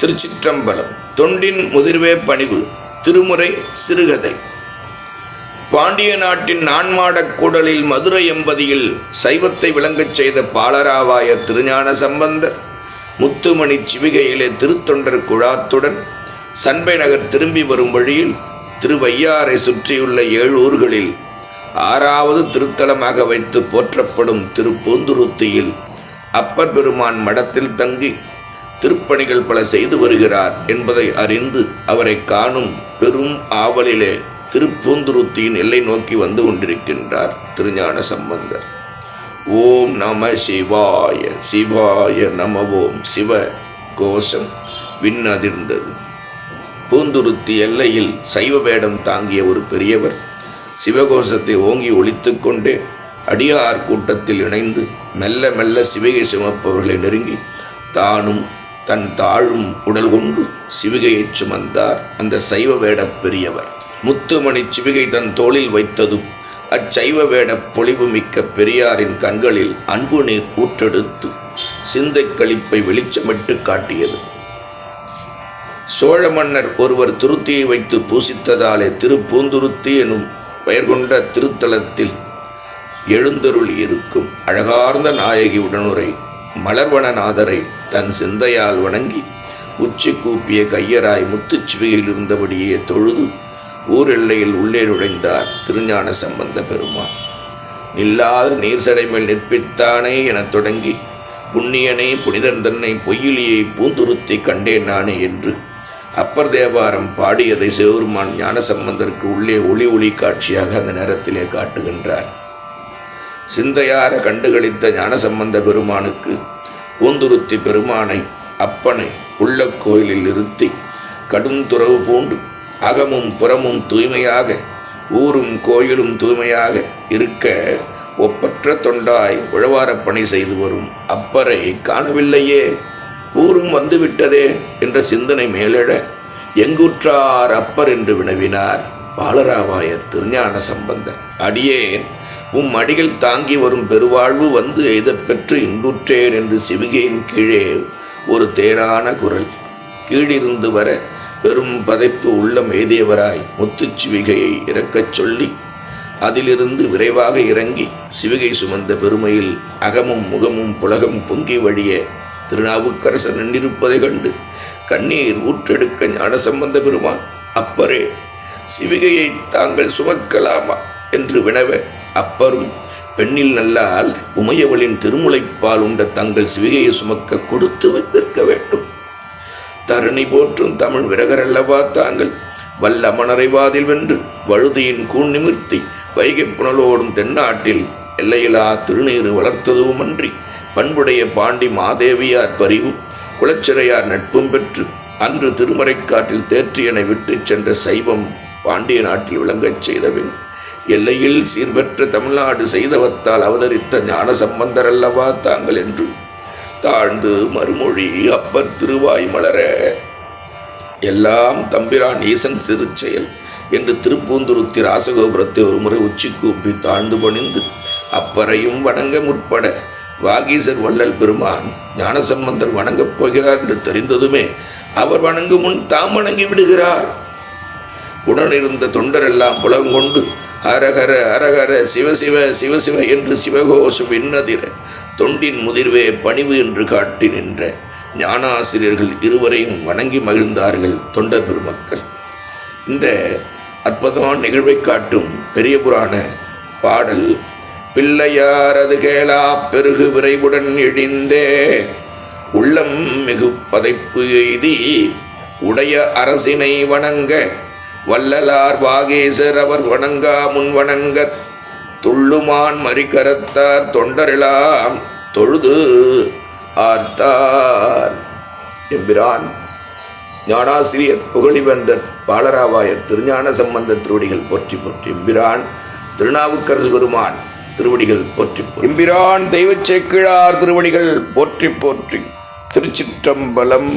திருச்சிற்றம்பலம். தொண்டின் முதிர்வே பணிவு திருமுறை சிறுகதை. பாண்டிய நாட்டின் நான்மாடக் கூடலில் மதுரை எம்பதியில் சைவத்தை விளங்கச் செய்த பாலராவாய திருஞான சம்பந்தர் முத்துமணி சிவிகையிலே திருத்தொண்டர் குழாத்துடன் சண்பை நகர் திரும்பி வரும் வழியில் திருவையாறை சுற்றியுள்ள ஏழு ஊர்களில் ஆறாவது திருத்தலமாக வைத்து போற்றப்படும் திருப்பூந்துருத்தியில் அப்பர் பெருமான் மடத்தில் தங்கி திருப்பணிகள் பல செய்து வருகிறார் என்பதை அறிந்து அவரை காணும் பெரும் ஆவலிலே திருப்பூந்துருத்தியின் எல்லை நோக்கி வந்து கொண்டிருக்கின்றார் திருஞான சம்பந்தர். ஓம் நம சிவாய சிவாய நம ஓம் சிவ கோஷம் விண்ணதிர்ந்தது. பூந்துருத்தி எல்லையில் சைவ வேடம் தாங்கிய ஒரு பெரியவர் சிவகோஷத்தை ஓங்கி ஒழித்துக் கொண்டே அடியார் கூட்டத்தில் இணைந்து மெல்ல மெல்ல சிவகை சுமப்பவர்களை நெருங்கி தானும் தன் தாழும் உடல் கொண்டு சிவிகையைச் சுமந்தார். அந்த சைவ வேடப் பெரியவர் முத்துமணி சிவிகை தன் தோளில் வைத்ததும் அச்சைவ வேடப் பொலிவு மிக்க பெரியாரின் கண்களில் அன்பு நீர் ஊற்றெடுத்து சிந்தை கழிப்பை வெளிச்சமிட்டு காட்டியது. சோழ மன்னர் ஒருவர் துருத்தியை வைத்து பூசித்ததாலே திருப்பூந்துருத்தி எனும் பெயர் கொண்ட திருத்தலத்தில் எழுந்தருள் இருக்கும் அழகார்ந்த நாயகி உடனுரை மலர்வனநாதரை தன் சிந்தையால் வணங்கி உச்சி கூப்பிய கையராய் முத்துச்சிவிகையில் இருந்தபடியே தொழுது ஊர் எல்லையில் உள்ளே நுழைந்தார் திருஞான சம்பந்த பெருமான். நில்லாத நீர் சடைமேல் நிற்பித்தானே எனத் தொடங்கி புண்ணியனை புனிதன் தன்னை பொய்யிலியை பூந்துருத்தி கண்டேன் நானே என்று அப்பர் தேவாரம் பாடியதை சிவபெருமான் ஞானசம்பந்தருக்கு உள்ளே ஒளி ஒளி காட்சியாக அந்த நேரத்திலே காட்டுகின்றார். சிந்தையார கண்டுகளித்த ஞானசம்பந்த பெருமானுக்கு பூந்துருத்தி பெருமானை அப்பனை உள்ள கோயிலில் இருத்தி கடும் துறவு பூண்டு அகமும் புறமும் தூய்மையாக ஊரும் கோயிலும் தூய்மையாக இருக்க ஒப்பற்ற தொண்டாய் உழவாரப் பணி செய்து வரும் அப்பரை காணவில்லையே. ஊரும் வந்துவிட்டதே என்ற சிந்தனை மேலெழ எங்குற்றார் அப்பர் என்று வினவினார் பாலராவாயர் திருஞான சம்பந்தர் அடியேன் உம் அடிகள் தாங்கி வரும் பெருவாழ்வு வந்து எய்தப் பெற்று இங்குற்றேன் என்று சிவிகையின் கீழே ஒரு தேனான குரல். கீழிருந்து வர பெரும் பதைப்பு உள்ளம் எய்தியவராய் முத்துச்சிவிகையை இறக்கச் சொல்லி அதிலிருந்து விரைவாக இறங்கி சிவிகை சுமந்த பெருமையில் அகமும் முகமும் புலகம் பொங்கி வழிய திருநாவுக்கரசன் நின்றிருப்பதைக் கண்டு கண்ணீர் ஊற்றெடுக்க ஞானசம்பந்த பெருமான் அப்பரே சிவிகையை தாங்கள் சுமக்கலாமா? என்று வினவ அப்பரும் பெண்ணில் நல்லால் உமையவளின் திருமுலைப்பால் உண்ட தங்கள் சிவிகையை சுமக்க கொடுத்து வைத்திருக்க வேண்டும். தரணி போற்றும் தமிழ் விரகரல்லவா தாங்கள்? வல்ல மணரைவாதில் வென்று வழுதியின் கூன் நிமிர்த்தி வைகை புனலோடும் தென்னாட்டில் எல்லையிலா திருநீறு வளர்த்ததுமன்றி பண்புடைய பாண்டி மாதேவியார் பரிவும் குலச்சிறையார் நட்பும் பெற்று அன்று திருமறைக்காட்டில் தேற்றியனை விட்டுச் சென்ற சைவம் பாண்டிய நாட்டில் விளங்கச் செய்தபின் எல்லையில் சீர்பெற்ற தமிழ்நாடு செய்தவத்தால் அவதரித்த ஞான சம்பந்தர் அல்லவா தாங்கள் என்று. தாழ்ந்து மறுமொழி அப்பர் திருவாய் மலர எல்லாம் தம்பிரான் ஈசன் சிறு செயல் என்று திருப்பூந்துருத்தி ராசகோபுரத்தை ஒருமுறை உச்சி கூப்பி தாழ்ந்து பணிந்து அப்பரையும் வணங்க முற்பட. வாகீசர் வள்ளல் பெருமான் ஞானசம்பந்தர் வணங்கப் போகிறார் என்று தெரிந்ததுமே அவர் வணங்கும் முன் தாம் வணங்கி விடுகிறார். உடனிருந்த தொண்டரெல்லாம் புலங்கொண்டு அரகர அரகர சிவசிவ சிவசிவ என்று சிவகோஷம் விண்ணதிர தொண்டின் முதிர்வே பணிவு என்று காட்டி நின்ற ஞானாசிரியர்கள் இருவரையும் வணங்கி மகிழ்ந்தார்கள் தொண்டர் பெருமக்கள். இந்த அற்புதமான நிகழ்வை காட்டும் பெரிய புராண பாடல் பிள்ளையாரது கேளா பெருகு விரைவுடன் இழிந்தே உள்ளம் மிகு பதைப்பு எய்தி உடைய அரசினை வணங்க வல்லலார் வாகேசர் அவர் வணங்கா முன் வணங்க துள்ளுமான் மறிக்கரத்தார் தொண்டரெல்லாம் தொழுது ஆர்த்தார். எம்பிரான் ஞானாசிரியர் புகழிவந்தர் பாலராவாயர் திருஞான சம்பந்த திருவடிகள் போற்றி போற்றி. எம்பிரான் திருநாவுக்கரசு பெருமான் திருவடிகள் போற்றி எம்பிரான் தெய்வச்சேக்கிழார் திருவடிகள் போற்றி போற்றி. திருச்சிற்றம்பலம்